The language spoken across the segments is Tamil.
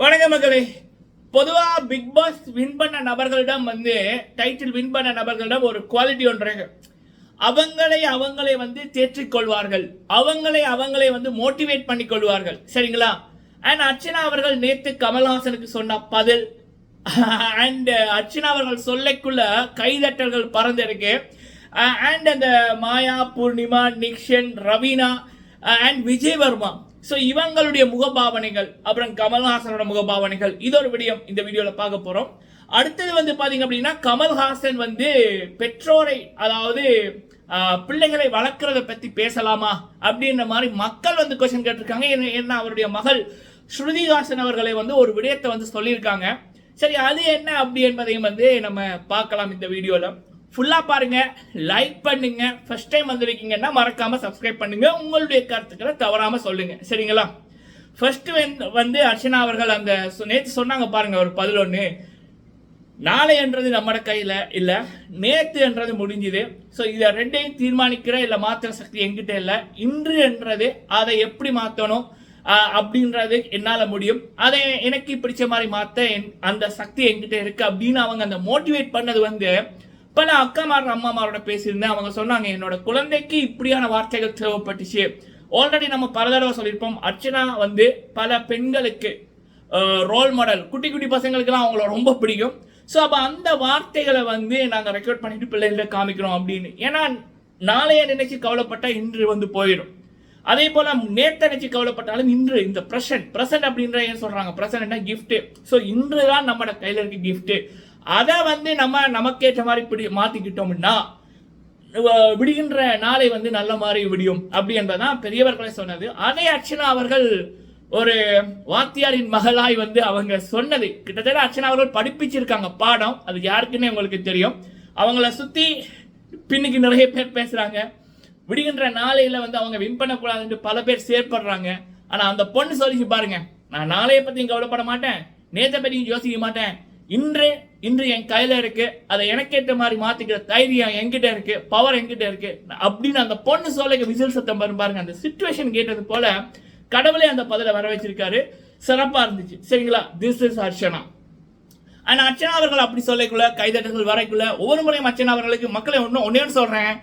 வணக்கம் மக்களே. பொதுவா பிக் பாஸ் வின் பண்ண நபர்களிடம் வந்து டைட்டில் வின் பண்ண நபர்களிடம் ஒரு குவாலிட்டி ஒன்று அவங்களை அவங்களை வந்து தேற்றிக் கொள்வார்கள். அவங்களை அவங்களை வந்து மோட்டிவேட் பண்ணி கொள்வார்கள். சரிங்களா? அண்ட் அர்ச்சனா அவர்கள் நேத்து கமல்ஹாசனுக்கு சொன்ன பதில். அண்ட் அர்ச்சனா அவர்கள் சொல்லைக்குள்ள கைதட்டல்கள் பறந்திருக்கு அண்ட் அந்த மாயா பூர்ணிமா நிக்ஷன் ரவீனா அண்ட் விஜய் வர்மா ஸோ இவங்களுடைய முகபாவனைகள் அப்புறம் கமல்ஹாசனோட முகபாவனைகள் இது ஒரு விடயம் இந்த வீடியோவில் பார்க்க போகிறோம் அடுத்தது வந்து பார்த்தீங்க அப்படின்னா கமல்ஹாசன் வந்து பெற்றோரை அதாவது பிள்ளைகளை வளர்க்குறத பற்றி பேசலாமா? அப்படின்ற மாதிரி மக்கள் வந்து கொஸ்டின் கேட்டிருக்காங்க. ஏன்னா என்ன அவருடைய மகள் ஸ்ருதிஹாசன் அவர்களை வந்து ஒரு விடயத்தை வந்து சொல்லியிருக்காங்க. சரி அது என்ன அப்படி என்பதையும் வந்து நம்ம பார்க்கலாம் இந்த வீடியோவில் ஃபுல்லாக பாருங்கள் லைக் பண்ணுங்கள் ஃபஸ்ட் டைம் வந்திருக்கீங்கன்னா மறக்காமல் சப்ஸ்கிரைப் பண்ணுங்கள் உங்களுடைய கருத்துக்களை தவறாமல் சொல்லுங்கள் சரிங்களா? ஃபஸ்ட்டு வந்து அர்ச்சனா அவர்கள் அந்த நேற்று சொன்னாங்க பாருங்கள் ஒரு பதிலொன்று நாளை என்றது நம்மட கையில் இல்லை நேற்று என்றது முடிஞ்சுது. ஸோ இதை ரெண்டையும் தீர்மானிக்கிற இல்லை மாற்றுற சக்தி எங்கிட்ட இல்லை இன்று என்றது அதை எப்படி மாற்றணும் அப்படின்றது என்னால் முடியும். அதை எனக்கு பிடிச்ச மாதிரி மாற்ற என் அந்த சக்தி என்கிட்ட இருக்குது அப்படின்னு அவங்க அந்த மோட்டிவேட் பண்ணது வந்து பல அக்காமார் அம்மாமாரோட பேசியிருந்தேன். அவங்க சொன்னாங்க என்னோட குழந்தைக்கு இப்படியான வார்த்தைகள் தேவைப்பட்டுச்சு. ஆல்ரெடி நம்ம பல தடவை சொல்லியிருப்போம் அர்ச்சனா வந்து பல பெண்களுக்கு ரோல் மாடல் குட்டி குட்டி பசங்களுக்குலாம் அவங்கள ரொம்ப பிடிக்கும். ஸோ அப்போ அந்த வார்த்தைகளை வந்து நாங்கள் ரெக்கார்ட் பண்ணிட்டு பிள்ளைகள்ட்ட காமிக்கிறோம் அப்படின்னு. ஏன்னா நாளைய நினைச்சு கவலைப்பட்டா இன்று வந்து போயிடும். அதே போல நேற்று நினைச்சு கவலைப்பட்டாலும் இன்று இந்த ப்ரெசன்ட் ப்ரெசன்ட் அப்படின்ற ஏன் சொல்றாங்க? ப்ரெசன்ட்னா கிஃப்ட்டு ஸோ இன்று தான் நம்மளோட கையில இருக்க கிஃப்ட்டு அதை வந்து நம்ம நமக்கேற்ற மாதிரி பிடி மாற்றிக்கிட்டோம்னா விடுகின்ற நாளை வந்து நல்ல மாதிரி விடியும் அப்படி என்பதுதான் பெரியவர்களே சொன்னது. அதே அர்ச்சனா அவர்கள் ஒரு வாத்தியாரின் மகளாய் வந்து அவங்க சொன்னது. கிட்டத்தட்ட அர்ச்சனா அவர்கள் படிப்பிச்சிருக்காங்க பாடம். அது யாருக்குன்னு உங்களுக்கு தெரியும். அவங்கள சுத்தி பின்னுக்கு நிறைய பேர் பேசுறாங்க. விடுகின்ற நாளையில வந்து அவங்க வின் பண்ணக்கூடாதுன்னு பல பேர் செயற்படுறாங்க. ஆனா அந்த பொண்ணு சொல்லிச்சு பாருங்க நான் நாளைய பத்தியும் கவலைப்பட மாட்டேன். நேத்த பத்தியும் யோசிக்க மாட்டேன். இன்று இன்று என் கையில இருக்கு. அதை எனக்கேற்ற மாதிரி மாத்திக்கிற தைரியம் என்கிட்ட இருக்கு. பவர் என்கிட்ட இருக்கு. அப்படின்னு அந்த பொண்ணு சோலைக்கு விசில் சத்தம் வரும் பாருங்க. அந்த சுச்சுவேஷன் கேட்டது போல கடவுளே அந்த பதில வர வச்சிருக்காரு. சிறப்பா இருந்துச்சு. சரிங்களா? This is Archana. ஆனா அர்ச்சனா அவர்கள் அப்படி சொல்லக்குள்ள கைதட்டங்கள் வரைக்குள்ள ஒவ்வொரு முறையும் அர்ச்சனா அவர்களுக்கு மக்களை ஒன்று ஒன்னே ஒன்று சொல்றேன்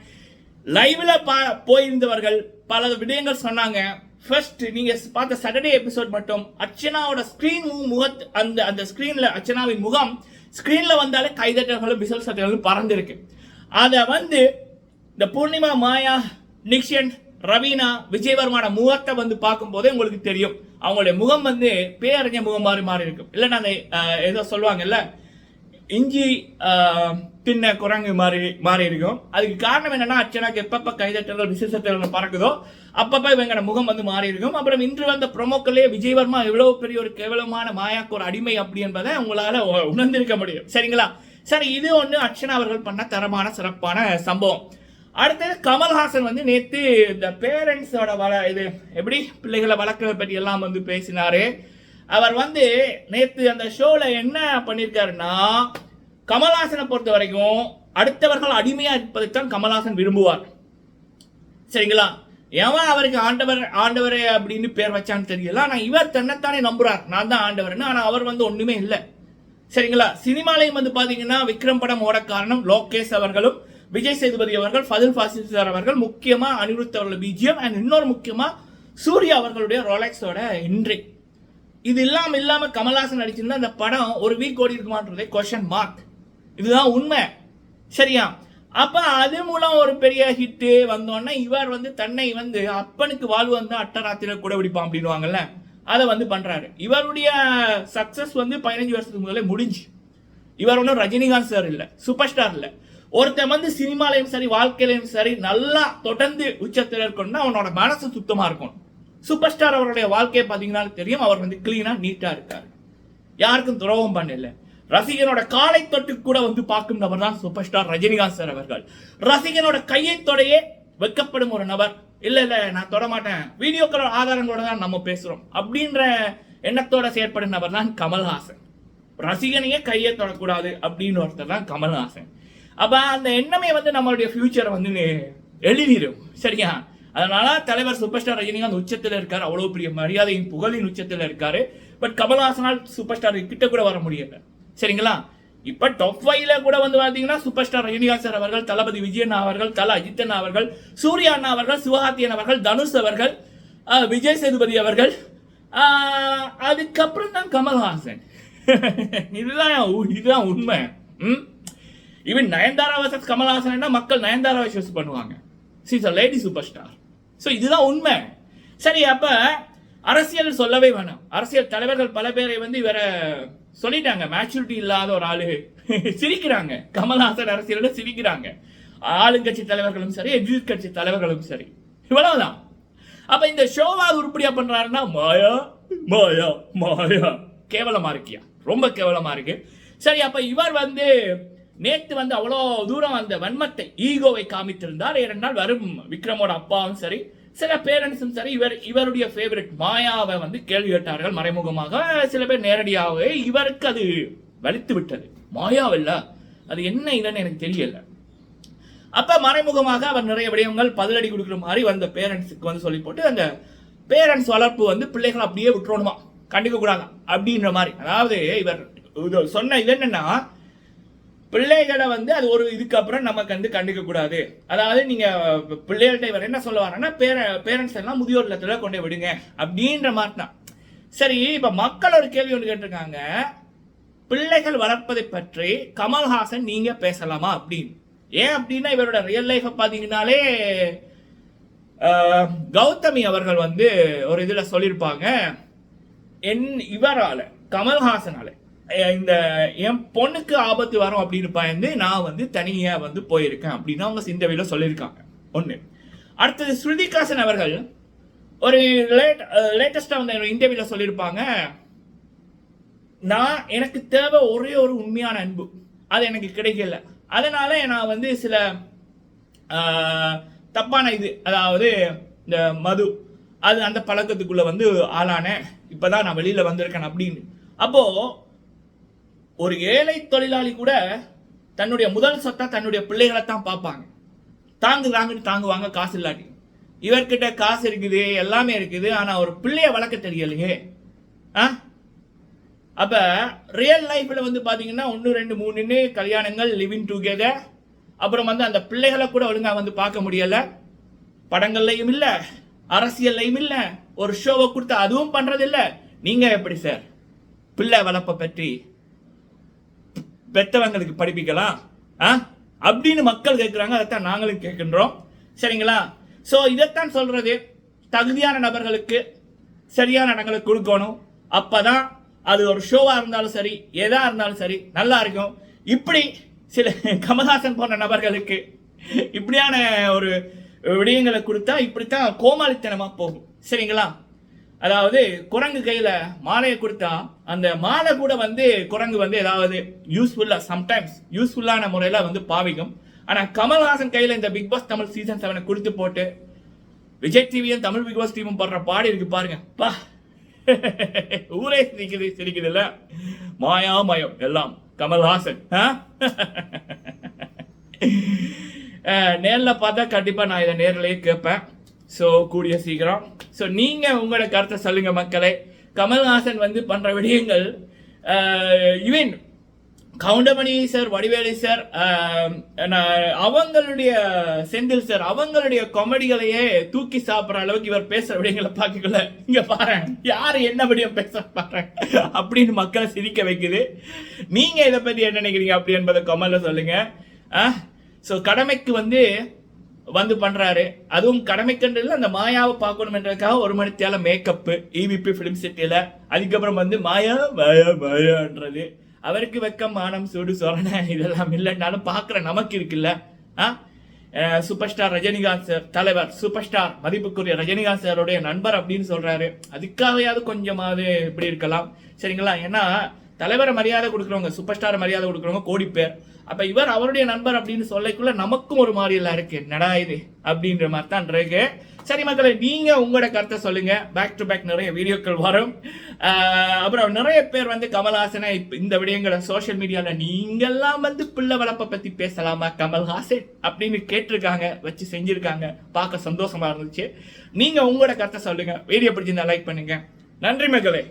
லைவ்ல பா போயிருந்தவர்கள் பல விடயங்கள் சொன்னாங்க. ஃபர்ஸ்ட் நீங்க பார்த்த சாட்டர்டே எபிசோட் மட்டும் அர்ச்சனாவோட ஸ்கிரீன் முகத் அந்த அந்த ஸ்கிரீன்ல அர்ச்சனாவின் முகம் ஸ்கிரீன்ல வந்தாலே கைதட்டல்களும் பிசல் சட்டங்களும் பறந்துருக்கு. அதை வந்து இந்த பூர்ணிமா மாயா நிக்ஷன் ரவீனா விஜயவர்மான முகத்தை வந்து பார்க்கும்போதே உங்களுக்கு தெரியும். அவங்களுடைய முகம் வந்து பேரறிஞ முகம் மாறி மாறி இருக்கும் இல்லைன்னா அந்த ஏதோ சொல்லுவாங்கல்ல இஞ்சி ஆஹ், தின்ன குரங்கு மாறி மாறி இருக்கும். அதுக்கு காரணம் என்னன்னா அர்ச்சனாக்கு எப்பப்ப கைதட்டல் விசேஷத்தில் பறக்குதோ அப்பப்ப இவங்க முகம் வந்து மாறி இருக்கும். அப்புறம் இன்று வந்த ப்ரொமோக்களே விஜயவர்மா எவ்வளவு பெரிய ஒரு கேவலமான மாயாக்கு ஒரு அடிமை அப்படி என்பதை உங்களால உணர்ந்திருக்க முடியும். சரிங்களா? சரி இது ஒண்ணு அர்ச்சனா அவர்கள் பண்ண தரமான சிறப்பான சம்பவம். அடுத்தது கமல்ஹாசன் வந்து நேத்து இந்த பேரண்ட்ஸோட வள இது எப்படி பிள்ளைகளை வளர்க்கறத பற்றி எல்லாம் வந்து பேசினாரு. அவர் வந்து நேத்து அந்த ஷோல என்ன பண்ணியிருக்காருன்னா கமல்ஹாசனை பொறுத்த வரைக்கும் அடுத்தவர்கள் அடிமையாக இருப்பதைத்தான் கமல்ஹாசன் விரும்புவார். சரிங்களா? எவன் அவருக்கு ஆண்டவர் ஆண்டவர் அப்படின்னு பேர் வச்சான்னு தெரியல. ஆனால் இவர் தன்னைத்தானே நம்புறார். நான் தான் ஆண்டவர்னு. ஆனால் அவர் வந்து ஒன்றுமே இல்லை. சரிங்களா? சினிமாலையும் வந்து பார்த்தீங்கன்னா விக்ரம் படம் ஓட காரணம் லோகேஷ் அவர்களும் விஜய் சேதுபதி அவர்கள் ஃபதில் ஃபாசில் சார் அவர்கள் முக்கியமாக அனிருத் அவர்கள் பிஜிஎம் அண்ட் இன்னொரு முக்கியமாக சூர்யா அவர்களுடைய ரோலெக்ஸோட என்ட்ரி இது இல்லாமல் இல்லாமல் கமல்ஹாசன் நடிச்சிருந்தா அந்த படம் ஒரு வீக் ஓடி இருக்குமான்றதே கொஷன் மார்க் இதுதான் உண்மை. சரியா? அப்போ அது மூலம் ஒரு பெரிய ஹிட்டு வந்தோடனே இவர் வந்து தன்னை வந்து அப்பனுக்கு வாழ்வு வந்து அட்டராத்திர கூட பிடிப்பான் அப்படின்வாங்கல்ல அதை வந்து பண்ணுறாரு இவருடைய சக்ஸஸ் வந்து பதினஞ்சு வருஷத்துக்கு முதல்ல முடிஞ்சு. இவர் ஒன்றும் ரஜினிகாந்த் சார் இல்லை சூப்பர் ஸ்டார் இல்லை. ஒருத்தன் வந்து சினிமாலையும் சரி வாழ்க்கையிலையும் சரி நல்லா தொடர்ந்து உச்சத்தில் இருக்கணும்னா அவனோட மனசு சுத்தமாக இருக்கும். சூப்பர் ஸ்டார் அவருடைய வாழ்க்கையை பார்த்தீங்கன்னா தெரியும் அவர் வந்து கிளீனாக நீட்டாக இருக்கார். யாருக்கும் துரோகம் பண்ணல. ரசிகனோட காலை தொட்டு கூட வந்து பார்க்கும் நபர் தான் சூப்பர் ஸ்டார் ரஜினிகாந்த் சார் அவர்கள். ரசிகனோட கையை தொடையே வெக்கப்படும் ஒரு நபர். இல்ல இல்ல நான் தொட மாட்டேன். வீடியோக்களோட ஆதாரங்களோட தான் நம்ம பேசுறோம். அப்படின்ற எண்ணத்தோட செயற்படும் நபர் தான் கமல்ஹாசன். ரசிகனையே கையை தொடக்கூடாது அப்படின்னு ஒருத்தர் தான் கமல்ஹாசன். அப்ப அந்த எண்ணமே வந்து நம்மளுடைய ஃபியூச்சரை வந்து எழுதிடும் சரியா? அதனால தலைவர் சூப்பர் ஸ்டார் ரஜினிகாந்த் உச்சத்தில் இருக்காரு. அவ்வளவு பெரிய மரியாதையின் புகழின் உச்சத்தில் இருக்காரு. பட் கமல்ஹாசனால் சூப்பர் ஸ்டார் கிட்ட கூட வர முடியல. சரிங்களா? இப்ப டாப் ஃபைவ்ல கூட வந்து பார்த்தீங்கன்னா சூப்பர் ஸ்டார் ரஜினிகாந்த் அவர்கள் தளபதி விஜயன் அவர்கள் தல அஜித்தன் அவர்கள் சூர்யா அண்ணா அவர்கள் சிவகார்த்தியன் அவர்கள் தனுஷ் அவர்கள் விஜய் சேதுபதி அவர்கள் அதுக்கப்புறம் தான் கமல்ஹாசன். இதுதான் இதுதான் உண்மை. ம்? ஈவன் நயன்தாரா வர்சஸ் கமல்ஹாசன் மக்கள் நயன்தாராவை சூஸ் பண்ணுவாங்க. She's a lady super star so இதுதான் உண்மை. சரி அப்போ அரசியல் சொல்லவே வேணாம். அரசியல் தலைவர்கள் பல பேரை வந்து இவரை சொல்லிட்டாங்க மேச்சூரிட்டி இல்லாத ஒரு ஆளு. சிரிக்கிறாங்க. கமல்ஹாசன் அரசியலோட சிரிக்கிறாங்க. ஆளுங்கட்சி தலைவர்களும் சரி எதிர்கட்சி தலைவர்களும் சரி. இவ்வளவுதான். அப்ப இந்த ஷோவா உருப்படியா பண்றாருன்னா மாயா மாயா மாயா. கேவலமா இருக்கியா? ரொம்ப கேவலமா இருக்கு. சரி அப்ப இவர் வந்து நேத்து வந்து அவ்வளோ தூரம் அந்த வன்மத்தை ஈகோவை காமித்திருந்தார். ஏனென்றால் வரும் விக்ரமோட அப்பாவும் சரி சில பேரண்ட்ஸும் சரி இவர் இவருடைய ஃபேவரட் மாயாவை வந்து கேள்வி கேட்டார்கள். மறைமுகமாக சில பேர் நேரடியாகவே இவருக்கு அது வலித்து விட்டது. மாயாவில்ல அது என்ன இல்லைன்னு எனக்கு தெரியல. அப்ப மறைமுகமாக அவர் நிறைய விடயங்கள் பதிலடி கொடுக்குற மாதிரி வந்த பேரண்ட்ஸுக்கு வந்து சொல்லி போட்டு அந்த பேரண்ட்ஸ் வளர்ப்பு வந்து பிள்ளைகளை அப்படியே விட்டுறணுமா? கண்டிக்க கூடாது அப்படின்ற மாதிரி. அதாவது இவர் சொன்ன இது என்னன்னா பிள்ளைகளை வந்து அது ஒரு இதுக்கு அப்புறம் நமக்கு வந்து கண்டுக்க கூடாது. அதாவது நீங்க பிள்ளைகள்ட்ட இவர் என்ன சொல்ல வர்றாருன்னா பேர பேரண்ட்ஸ் எல்லாம் முதியோர் இல்லத்துல கொண்டு விடுங்க அப்படின்ற மாதிரி தான். சரி இப்ப மக்கள் ஒரு கேள்வி ஒன்று கேட்டிருக்காங்க. பிள்ளைகள் வளர்ப்பதை பற்றி கமல்ஹாசன் நீங்க பேசலாமா அப்படின்னு. ஏன் அப்படின்னா இவரோட ரியல் லைஃப் பாத்தீங்கன்னாலே கௌதமி அவர்கள் வந்து ஒரு இதுல சொல்லியிருப்பாங்க. என் இவரால கமல்ஹாசனால. இந்த என் பொண்ணுக்கு ஆபத்து வரும் அப்படின்னு பயந்து நான் வந்து தனியாக வந்து போயிருக்கேன் அப்படின்னு அவங்க சிந்தவையில் சொல்லியிருக்காங்க. ஒன்று அடுத்தது ஸ்ருதிகாசன் அவர்கள் ஒரு லேட் லேட்டஸ்டாக வந்து இன்டர்வியூவில் சொல்லியிருப்பாங்க. நான் எனக்கு தேவை ஒரே ஒரு உண்மையான அன்பு. அது எனக்கு கிடைக்கல. அதனால நான் வந்து சில தப்பான இது அதாவது இந்த மது அது அந்த பழக்கத்துக்குள்ளே வந்து ஆளானேன். இப்பதான் நான் வெளியில் வந்திருக்கேன் அப்படின்னு. அப்போது ஒரு ஏழை தொழிலாளி கூட தன்னுடைய முதல் சொத்தை தன்னுடைய பிள்ளைகளை தான் பார்ப்பாங்க தாங்குறாங்கன்னு தாங்குவாங்க காசு இல்லாட்டி. இவர்கிட்ட காசு இருக்குது எல்லாமே இருக்குது ஆனால் ஒரு பிள்ளைய வளர்க்க தெரியலையே. ஆ? அப்போ ரியல் லைஃப்பில் வந்து பார்த்தீங்கன்னா ஒன்று ரெண்டு மூணுன்னு கல்யாணங்கள் லிவிங் டுகெதர் அப்புறம் வந்து அந்த பிள்ளைகளை கூட ஒழுங்காக வந்து பார்க்க முடியலை. படங்கள்லையும் இல்லை அரசியல்லையும் இல்லை ஒரு ஷோவை கொடுத்து அதுவும் பண்ணுறதில்ல நீங்கள் எப்படி சார் பிள்ளை வளர்ப்பை பற்றி பெத்தவங்களுக்கு படிப்பிக்கலாம் ஆ? அப்படின்னு மக்கள் கேட்குறாங்க அதைத்தான் நாங்களும் கேட்கின்றோம். சரிங்களா? ஸோ இதைத்தான் சொல்கிறது தகுதியான நபர்களுக்கு சரியான இடங்களை கொடுக்கணும். அப்போ தான் அது ஒரு ஷோவாக இருந்தாலும் சரி எதாக இருந்தாலும் சரி நல்லா இருக்கும். இப்படி சில கமல்ஹாசன் போன்ற நபர்களுக்கு இப்படியான ஒரு விடயங்களை கொடுத்தா இப்படித்தான் கோமாளித்தனமாக போகும். சரிங்களா? அதாவது குரங்கு கையில் மாலையை கொடுத்தா அந்த மாலை கூட வந்து குரங்கு வந்து ஏதாவது யூஸ்ஃபுல்லாக சம்டைம்ஸ் யூஸ்ஃபுல்லான முறையில் வந்து பாவிக்கும். ஆனால் கமல்ஹாசன் கையில் இந்த பிக் பாஸ் தமிழ் சீசன் செவனை கொடுத்து போட்டு விஜய் டிவியும் தமிழ் பிக் பாஸ் டிவியும் படுற பாடி இருக்கு பாருங்க. பா. ஊரே சிரிக்குது சிரிக்குதுல்ல மாயா மயம் எல்லாம். கமல்ஹாசன். நேரில் பார்த்தா கண்டிப்பாக நான் இதை நேரிலேயே கேட்பேன். ஸோ கூடிய சீக்கிரம். ஸோ நீங்கள் உங்களோட கருத்தை சொல்லுங்க மக்களே. கமல்ஹாசன் வந்து பண்ணுற விடயங்கள் even Goundamani sir Vadivelu sir அவங்களுடைய செந்தில் சார் அவங்களுடைய காமெடிகளையே தூக்கி சாப்பிட்ற அளவுக்கு இவர் பேசுகிற விடயங்களை பார்க்கல இங்கே பாரு யார் என்ன விடயம் பேச பாருங்க அப்படின்னு மக்களை சிரிக்க வைக்குது. நீங்கள் இதை பற்றி என்ன நினைக்கிறீங்க அப்படி என்பதை கமலில் சொல்லுங்கள் ஸோ கடமைக்கு வந்து வந்து பண்ணுறாரு அதுவும் கடமைக்கன்றில் அந்த மாயாவை பார்க்கணுமென்றதுக்காக ஒரு மணி தேவை மேக்கப்பு இவிபி ஃபிலிம் சிட்டியில் அதுக்கப்புறம் வந்து மாயா மாயா மாயான்றது. அவருக்கு வெக்கம் மானம் சூடு சொரணை இதெல்லாம் இல்லைன்னாலும் பார்க்குற நமக்கு இருக்குல்ல. ஆ? சூப்பர் ஸ்டார் ரஜினிகாந்த் சார் தலைவர் சூப்பர் ஸ்டார் மதிப்புக்குரிய ரஜினிகாந்த் சாருடைய நண்பர் அப்படின்னு சொல்கிறாரு அதுக்காகவே அது கொஞ்சமாவது இப்படி இருக்கலாம். சரிங்களா? ஏன்னா தலைவரை மரியாதை கொடுக்குறவங்க சூப்பர் ஸ்டார் மரியாதை கொடுக்குறவங்க கோடி பேர். அப்போ இவர் அவருடைய நண்பர் அப்படின்னு சொல்லக்குள்ள நமக்கும் ஒரு மாதிரி எல்லாம் இருக்கு. நடா இது? அப்படின்ற மாதிரி தான் இருக்கு. சரி மக்களை நீங்க உங்களோட கருத்தை சொல்லுங்க. பேக் டு பேக் நிறைய வீடியோக்கள் வரும். அப்புறம் நிறைய பேர் வந்து கமல்ஹாசனை இந்த விடயங்களை சோஷியல் மீடியாவில் நீங்கள்லாம் வந்து பிள்ளை வளர்ப்பை பத்தி பேசலாமா? கமல்ஹாசன் அப்படின்னு கேட்டிருக்காங்க வச்சு செஞ்சிருக்காங்க. பார்க்க சந்தோஷமா இருந்துச்சு. நீங்க உங்களோட கருத்தை சொல்லுங்க. வீடியோ பிடிச்சிருந்தா லைக் பண்ணுங்க. நன்றி மக்களே.